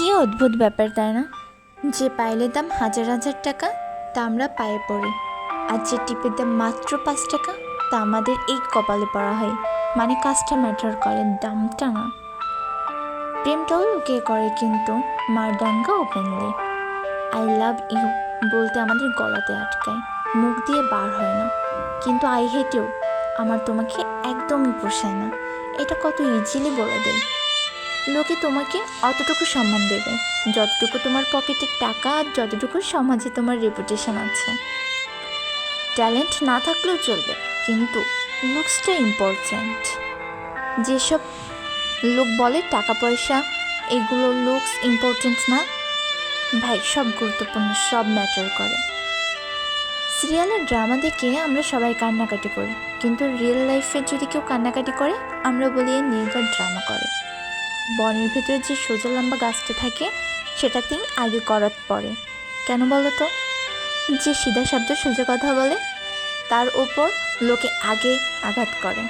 কি অদ্ভুত ব্যাপার, তাই না? যে পাইলের দাম হাজার হাজার টাকা, তা আমরা পায়ে পড়ি। আর যে টিপের দাম মাত্র পাঁচ টাকা, তা আমাদের এই কপালে পড়া হয়। মানে কাজটা ম্যাটার করে দামটা না। প্রেমটাও লুকিয়ে করে, কিন্তু মারদাঙ্গা ওপেনলি আই লাভ ইউ বলতে আমাদের গলাতে আটকায়। মুখ দিয়ে বার হয় না। কিন্তু আই হেটেও আমার তোমাকে একদমই পোষায় না। এটা কত ইজিলি বলে দেয়। লোকে তোমাকে অতটুকু সম্মান দেবে। যতটুকু তোমার পকেটের টাকা আর যতটুকু সমাজে তোমার রেপুটেশন আছে। ট্যালেন্ট না থাকলেও চলবে, কিন্তু লুকসটা ইম্পর্ট্যান্ট যেসব লোক বলে টাকা পয়সা এগুলো লুকস ইম্পর্ট্যান্ট না। ভাই, সব গুরুত্বপূর্ণ, সব ম্যাটার করে। সিরিয়ালের ড্রামা দেখে আমরা সবাই কান্নাকাটি করি, কিন্তু রিয়েল লাইফে যদি কেউ কান্নাকাটি করে, আমরা বলি নির্গত ড্রামা করে। বনের ভিতরে যে সোজা লম্বা গাছটা থাকে সেটাতেই আগে করাত পড়ে কেন বলো তো? যে সিধা শব্দ সোজা কথা বলে, তার ওপর লোকে আগে আঘাত করে।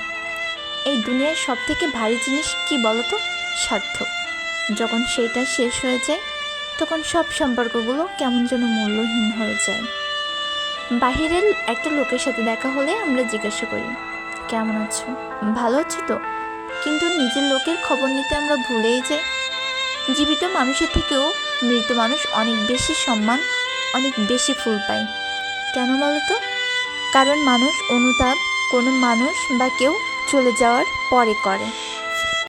এই দুনিয়ার সব থেকে ভারী জিনিস কি বলো তো? স্বার্থ। যখন সেটা শেষ হয়ে যায়, তখন সব সম্পর্কগুলো কেমন যেন মূল্যহীন হয়ে যায়। বাহিরের একটা লোকের সাথে দেখা হলে আমরা জিজ্ঞাসা করি, কেমন আছো? ভালো আছো তো? কিন্তু নিজের লোকের খবর নিতে আমরা ভুলেই যাই। জীবিত মানুষের থেকেও মৃত মানুষ অনেক বেশি সম্মান, অনেক বেশি ফুল পায়। কেন বলতো? কারণ মানুষ অনুতাপ কোনো মানুষ বা কেউ চলে যাওয়ার পরে করে।